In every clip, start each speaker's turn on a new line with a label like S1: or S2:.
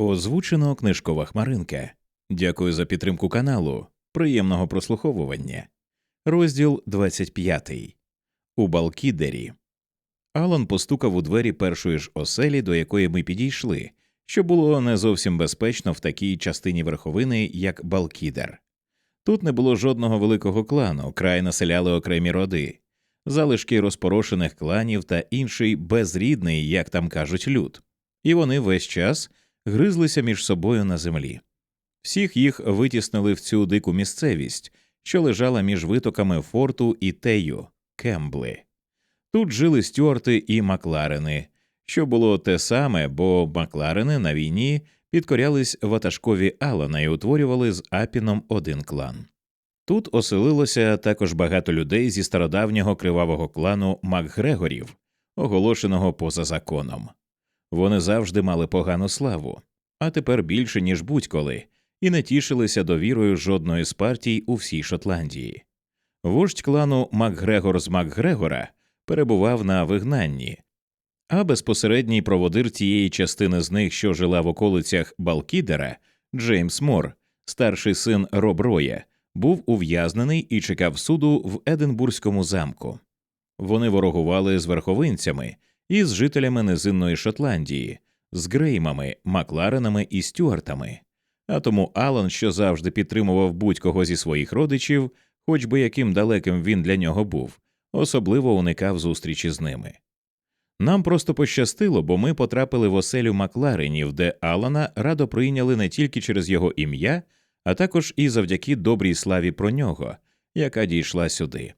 S1: Озвучено книжкова хмаринка. Дякую за підтримку каналу. Приємного прослуховування. Розділ 25. У Балкідері. Алан постукав у двері першої ж оселі, до якої ми підійшли, що було не зовсім безпечно в такій частині верховини, як Балкідер. Тут не було жодного великого клану, край населяли окремі роди, залишки розпорошених кланів та інший безрідний, як там кажуть, люд, і вони весь час гризлися між собою на землі. Всіх їх витіснили в цю дику місцевість, що лежала між витоками форту і тею Кембли. Тут жили стюарти і Макларени, що було те саме, бо Макларени на війні підкорялись ватажкові Алана і утворювали з Апіном один клан. Тут оселилося також багато людей зі стародавнього кривавого клану Макгрегорів, оголошеного поза законом. Вони завжди мали погану славу, а тепер більше, ніж будь-коли, і не тішилися довірою жодної з партій у всій Шотландії. Вождь клану Макгрегор з Макгрегора перебував на вигнанні, а безпосередній проводир тієї частини з них, що жила в околицях Балкідера, Джеймс Мор, старший син Роб Роя, був ув'язнений і чекав суду в Единбурзькому замку. Вони ворогували з верховинцями і з жителями низинної Шотландії, з Греймами, Макларенами і Стюартами. А тому Алан, що завжди підтримував будь-кого зі своїх родичів, хоч би яким далеким він для нього був, особливо уникав зустрічі з ними. Нам просто пощастило, бо ми потрапили в оселю Макларенів, де Алана радо прийняли не тільки через його ім'я, а також і завдяки добрій славі про нього, яка дійшла сюди.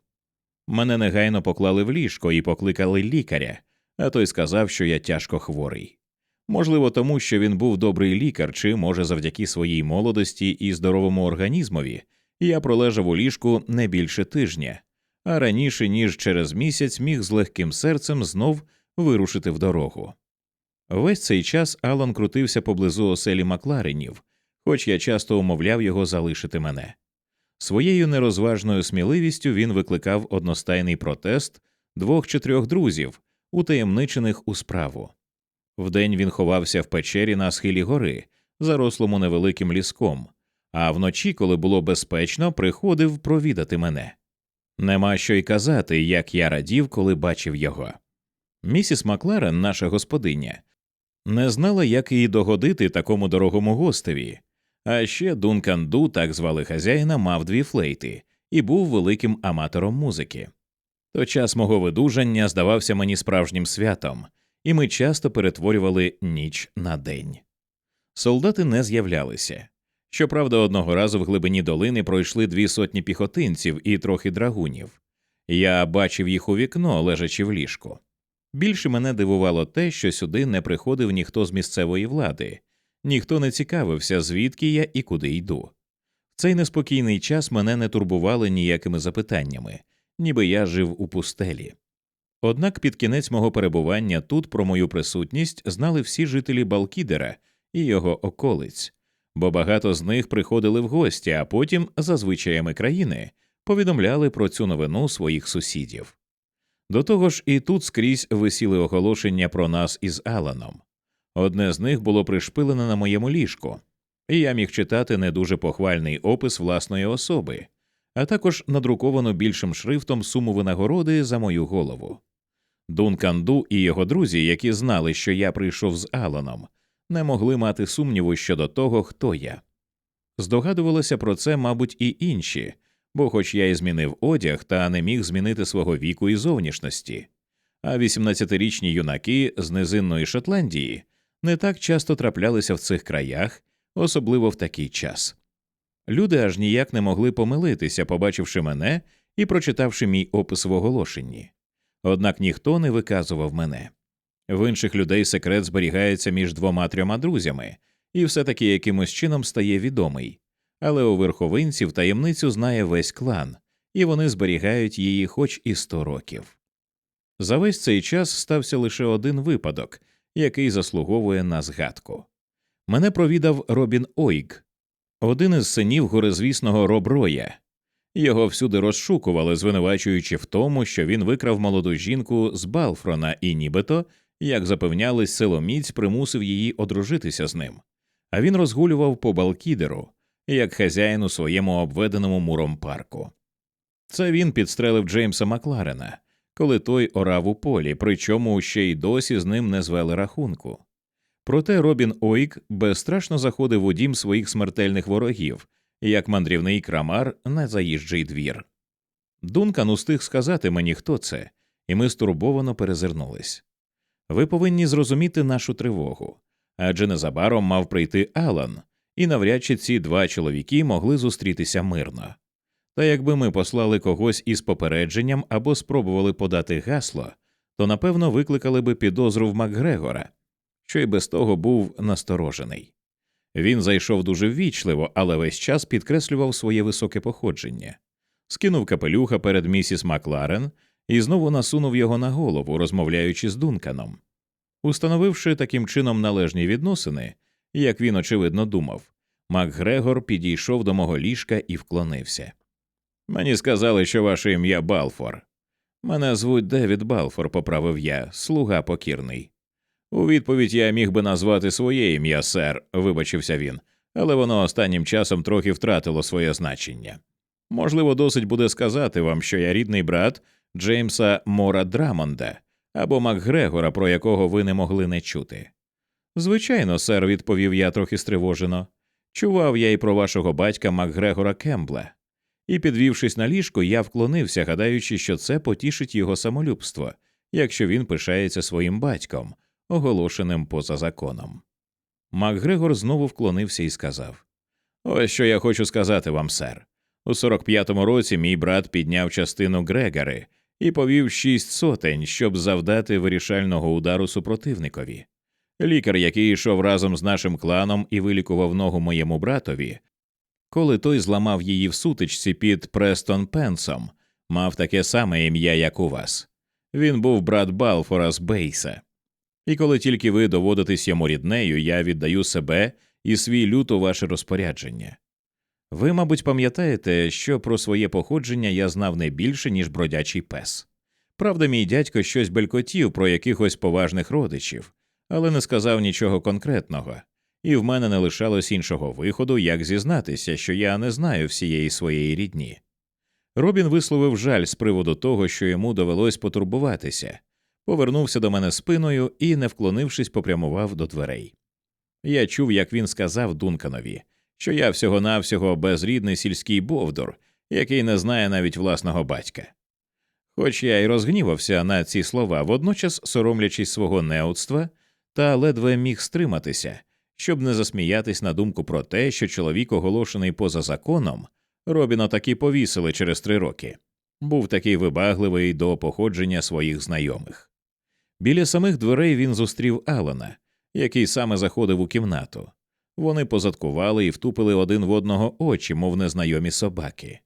S1: Мене негайно поклали в ліжко і покликали лікаря, а той сказав, що я тяжко хворий. Можливо, тому що він був добрий лікар, чи, може, завдяки своїй молодості і здоровому організмові, я пролежав у ліжку не більше тижня, а раніше ніж через місяць міг з легким серцем знов вирушити в дорогу. Весь цей час Алан крутився поблизу оселі Макларенів, хоч я часто умовляв його залишити мене. Своєю нерозважною сміливістю він викликав одностайний протест двох чи трьох друзів, утаємничених у справу. Вдень він ховався в печері на схилі гори, зарослому невеликим ліском, а вночі, коли було безпечно, приходив провідати мене. Нема що й казати, як я радів, коли бачив його. Місіс Макларен, наша господиня, не знала, як її догодити такому дорогому гостеві, а ще Дункан Ду, так звали хазяїна, мав дві флейти і був великим аматором музики. То час мого видужання здавався мені справжнім святом, і ми часто перетворювали ніч на день. Солдати не з'являлися. Щоправда, одного разу в глибині долини пройшли дві сотні піхотинців і трохи драгунів. Я бачив їх у вікно, лежачи в ліжку. Більше мене дивувало те, що сюди не приходив ніхто з місцевої влади, ніхто не цікавився, звідки я і куди йду. В цей неспокійний час мене не турбували ніякими запитаннями, ніби я жив у пустелі. Однак під кінець мого перебування тут про мою присутність знали всі жителі Балкідера і його околиць, бо багато з них приходили в гості, а потім, за звичаями країни, повідомляли про цю новину своїх сусідів. До того ж, і тут скрізь висіли оголошення про нас із Аланом. Одне з них було пришпилене на моєму ліжку, і я міг читати не дуже похвальний опис власної особи, а також надруковано більшим шрифтом суму винагороди за мою голову. Дункан Ду і його друзі, які знали, що я прийшов з Аланом, не могли мати сумніву щодо того, хто я. Здогадувалися про це, мабуть, і інші, бо, хоч я і змінив одяг, та не міг змінити свого віку і зовнішності, а 18-річні юнаки з низинної Шотландії не так часто траплялися в цих краях, особливо в такий час. Люди аж ніяк не могли помилитися, побачивши мене і прочитавши мій опис в оголошенні. Однак ніхто не виказував мене. В інших людей секрет зберігається між двома трьома друзями, і все таки якимось чином стає відомий, але у верховинців таємницю знає весь клан, і вони зберігають її хоч і сто років. За весь цей час стався лише один випадок, який заслуговує на згадку. Мене провідав Робін Ойк, один із синів горизвісного Роб Роя. Його всюди розшукували, звинувачуючи в тому, що він викрав молоду жінку з Балфрона і нібито, як запевняли, силоміць примусив її одружитися з ним. а він розгулював по Балкідеру, як хазяїн у своєму обведеному муром парку. Це він підстрелив Джеймса Макларена, коли той орав у полі, причому ще й досі з ним не звели рахунку. Проте Робін Ойк безстрашно заходив у дім своїх смертельних ворогів, як мандрівний крамар на заїжджий двір. Дункан устиг сказати мені, хто це, і ми стурбовано перезирнулись. Ви повинні зрозуміти нашу тривогу, адже незабаром мав прийти Алан, і навряд чи ці два чоловіки могли зустрітися мирно. Та якби ми послали когось із попередженням або спробували подати гасло, то напевно викликали би підозру в Макгрегора, що й без того був насторожений. Він зайшов дуже ввічливо, але весь час підкреслював своє високе походження, скинув капелюха перед місіс Макларен і знову насунув його на голову, розмовляючи з Дунканом. Установивши таким чином належні відносини, як він очевидно думав, Макгрегор підійшов до мого ліжка і вклонився. Мені сказали, що ваше ім'я Балфор. Мене звуть Девід Балфор, поправив я, слуга покірний. У відповідь я міг би назвати своє ім'я, сер, вибачився він, але воно останнім часом трохи втратило своє значення. Можливо, досить буде сказати вам, що я рідний брат Джеймса Мора Драмонда або Макгрегора, про якого ви не могли не чути. Звичайно, сер, відповів я трохи стривожено. Чував я й про вашого батька Макгрегора Кембла. І, підвівшись на ліжко, я вклонився, гадаючи, що це потішить його самолюбство, якщо він пишається своїм батьком, оголошеним поза законом. Макгрегор знову вклонився і сказав Ось що я хочу сказати вам, сер. У 45-му році мій брат підняв частину Грегори і повів шість сотень, щоб завдати вирішального удару супротивникові. Лікар, який йшов разом з нашим кланом і вилікував ногу моєму братові, коли той зламав її в сутичці під Престон Пенсом, мав таке саме ім'я, як у вас. Він був брат Балфора з Бейса. І коли тільки ви доводитесь йому ріднею, я віддаю себе і свій лют у ваше розпорядження. Ви, мабуть, пам'ятаєте, що про своє походження я знав не більше, ніж бродячий пес. Правда, мій дядько щось белькотів про якихось поважних родичів, але не сказав нічого конкретного, і в мене не лишалось іншого виходу, як зізнатися, що я не знаю всієї своєї рідні. Робін висловив жаль з приводу того, що йому довелось потурбуватися, повернувся до мене спиною і, не вклонившись, попрямував до дверей. Я чув, як він сказав Дунканові, що я всього навсього безрідний сільський бовдур, який не знає навіть власного батька. Хоч я й розгнівався на ці слова, водночас соромлячись свого неудства, та ледве міг стриматися, щоб не засміятись на думку про те, що чоловік, оголошений поза законом, Робіна таки повісили через три роки, був такий вибагливий до походження своїх знайомих. Біля самих дверей він зустрів Алана, який саме заходив у кімнату. Вони позадкували і втупили один в одного очі, мов незнайомі собаки.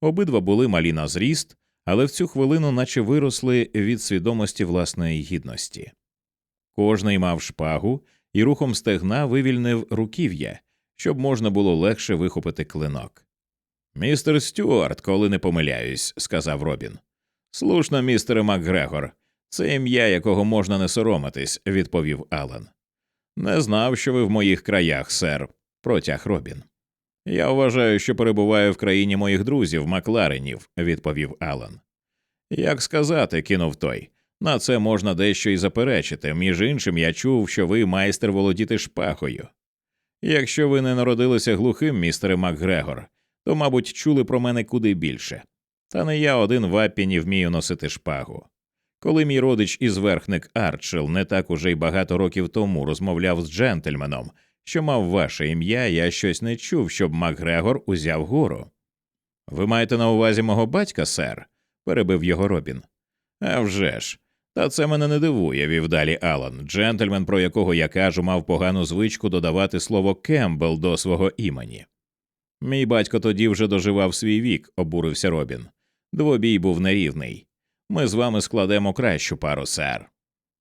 S1: Обидва були малі на зріст, але в цю хвилину наче виросли від свідомості власної гідності. Кожний мав шпагу і рухом стегна вивільнив руків'я, щоб можна було легше вихопити клинок. Містер Стюарт, коли не помиляюсь, сказав Робін. Слушно, містере Макгрегор, це ім'я, якого можна не соромитись, відповів Алан. Не знав, що ви в моїх краях, сер, протяг Робін. Я вважаю, що перебуваю в країні моїх друзів, Макларенів, відповів Алан. Як сказати, кинув той. На це можна дещо й заперечити. Між іншим, я чув, що ви майстер володіти шпагою. Якщо ви не народилися глухим, містере Макгрегор, то, мабуть, чули про мене куди більше. Та не я один в Аппіні вмію носити шпагу. Коли мій родич і зверхник Арчел не так уже й багато років тому розмовляв з джентльменом, що мав ваше ім'я, я щось не чув, щоб Макгрегор узяв гору. Ви маєте на увазі мого батька, сер? перебив його Робін. «А вже ж! Та це мене не дивує, вів далі Алан. Джентльмен, про якого я кажу, мав погану звичку додавати слово Кембл до свого імені. Мій батько тоді вже доживав свій вік, обурився Робін. Двобій був нерівний. Ми з вами складемо кращу пару, сер.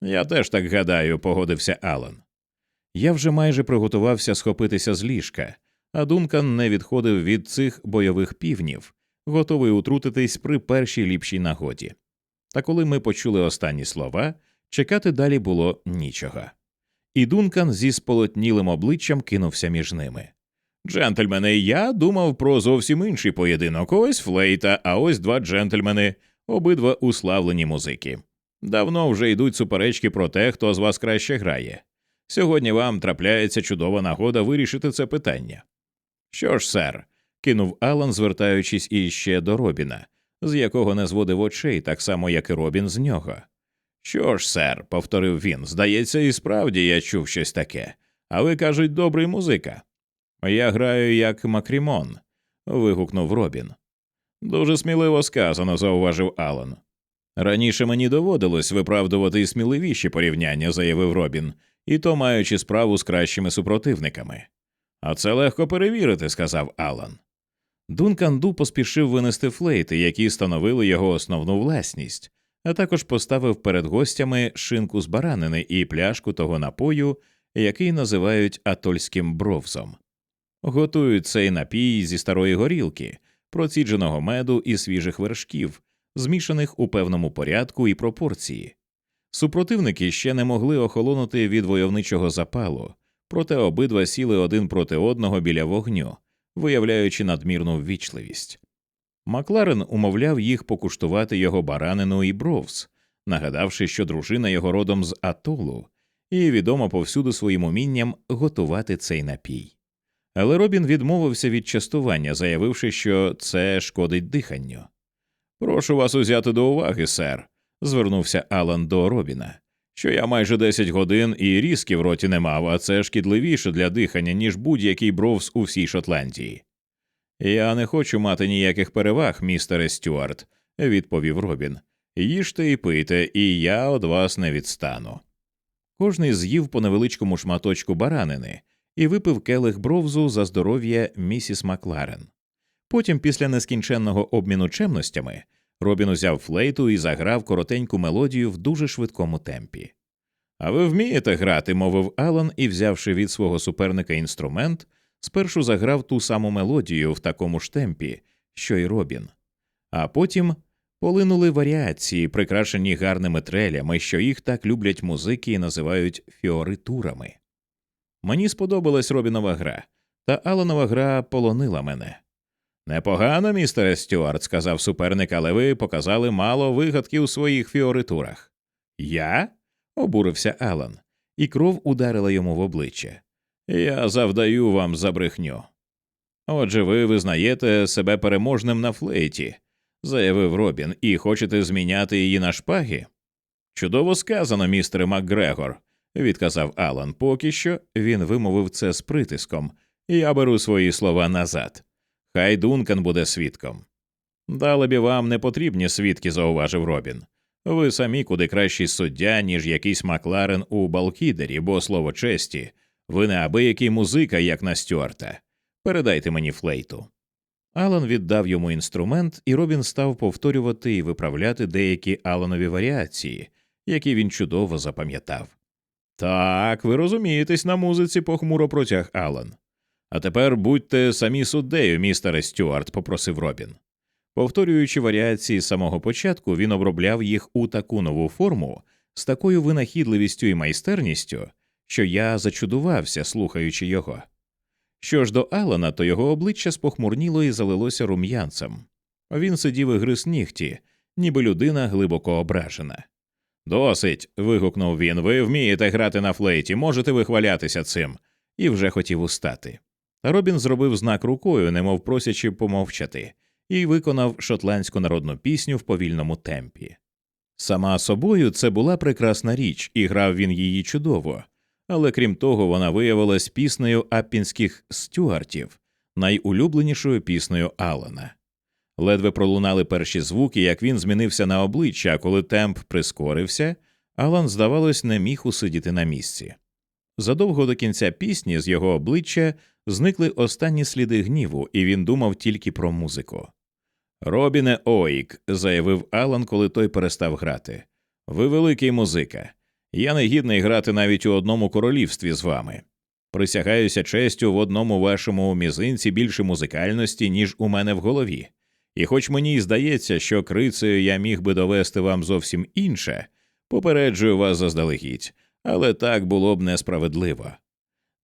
S1: Я теж так гадаю, погодився Алан. Я вже майже приготувався схопитися з ліжка, а Дункан не відходив від цих бойових півнів, готовий утрутитись при першій ліпшій нагоді. Та коли ми почули останні слова, чекати далі було нічого. і Дункан зі сполотнілим обличчям кинувся між ними. Джентльмени, я думав про зовсім інший поєдинок. Ось флейта, а ось два джентльмени, обидва уславлені музики. Давно вже йдуть суперечки про те, хто з вас краще грає. Сьогодні вам трапляється чудова нагода вирішити це питання. Що ж, сер, кинув Алан, звертаючись іще до Робіна, з якого не зводив очей, так само, як і Робін з нього. Що ж, сер, повторив він, здається, і справді я чув щось таке. А ви кажуть, добрий музика. Я граю як Макрімон. вигукнув Робін. Дуже сміливо сказано, зауважив Алан. Раніше мені доводилось виправдувати сміливіші порівняння, заявив Робін, і то маючи справу з кращими супротивниками. А це легко перевірити, сказав Алан. Дункан Ду поспішив винести флейти, які становили його основну власність, а також поставив перед гостями шинку з баранини і пляшку того напою, який називають атольським бровзом. Готують цей напій зі старої горілки, процідженого меду і свіжих вершків, змішаних у певному порядку і пропорції. Супротивники ще не могли охолонути від войовничого запалу, проте обидва сіли один проти одного біля вогню, виявляючи надмірну ввічливість. Макларен умовляв їх покуштувати його баранину і бровз, нагадавши, що дружина його родом з Атолу і відома повсюду своїм умінням готувати цей напій. Але Робін відмовився від частування, заявивши, що це шкодить диханню. Прошу вас узяти до уваги, сер, звернувся Алан до Робіна, що я майже десять годин і різки в роті не мав, а це шкідливіше для дихання, ніж будь-який бровз у всій Шотландії. Я не хочу мати ніяких переваг, містере Стюарт, відповів Робін. Їжте і пийте, і я від вас не відстану. Кожний з'їв по невеличкому шматочку баранини і випив келих бровзу за здоров'я місіс Макларен. Потім, після нескінченного обміну чемностями, Робін узяв флейту і заграв коротеньку мелодію в дуже швидкому темпі. А ви вмієте грати, мовив Алан і, взявши від свого суперника інструмент, спершу заграв ту саму мелодію в такому ж темпі, що й Робін, а потім полинули варіації, прикрашені гарними трелями, що їх так люблять музики і називають фіоритурами. Мені сподобалась Робінова гра, та Аланова гра полонила мене. Непогано, містере Стюарт, сказав суперник, але ви показали мало вигадки у своїх фіоритурах. Я? обурився Алан, і кров ударила йому в обличчя. Я завдаю вам за брехню. Отже, ви визнаєте себе переможним на флейті, заявив Робін, і хочете зміняти її на шпаги? Чудово сказано, містере МакГрегор, відказав Алан. Поки що він вимовив це з притиском, я беру свої слова назад. Хай Дункан буде свідком. Далебі вам не потрібні свідки, зауважив Робін. Ви самі куди кращий суддя, ніж якийсь Макларен у Балкідері, бо слово честі, ви не абиякий музика, як на Стюарта. Передайте мені флейту. Алан віддав йому інструмент, і Робін став повторювати і виправляти деякі Аланові варіації, які він чудово запам'ятав. Так, ви розумієтесь на музиці, похмуро протяг Алан. А тепер будьте самі суддею, містере Стюарт, попросив Робін. Повторюючи варіації з самого початку, він обробляв їх у таку нову форму з такою винахідливістю і майстерністю, що я зачудувався, слухаючи його. Що ж до Алана, то його обличчя спохмурніло і залилося рум'янцем. Він сидів і гриз нігті, ніби людина глибоко ображена. Досить. вигукнув він. Ви вмієте грати на флейті, можете вихвалятися цим, і вже хотів устати. Робін зробив знак рукою, немов просячи помовчати, і виконав шотландську народну пісню в повільному темпі. Сама собою це була прекрасна річ, і грав він її чудово, але крім того, вона виявилась піснею аппінських стюартів, найулюбленішою піснею Алана. Ледве пролунали перші звуки, як він змінився на обличчя, а коли темп прискорився, Алан, здавалось, не міг усидіти на місці. Задовго до кінця пісні з його обличчя зникли останні сліди гніву, і він думав тільки про музику. Робіне Оїк, заявив Алан, коли той перестав грати. Ви великий музика. Я не гідний грати навіть у одному королівстві з вами. Присягаюся честю в одному вашому мізинці більше музикальності, ніж у мене в голові. І хоч мені й здається, що крицею я міг би довести вам зовсім інше, попереджую вас заздалегідь, Але так було б несправедливо.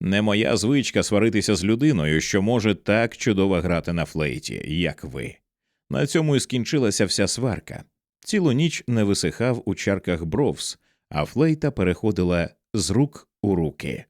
S1: Не моя звичка сваритися з людиною, що може так чудово грати на флейті, як ви. На цьому і скінчилася вся сварка. Цілу ніч не висихав у чарках бровс, а флейта переходила з рук у руки.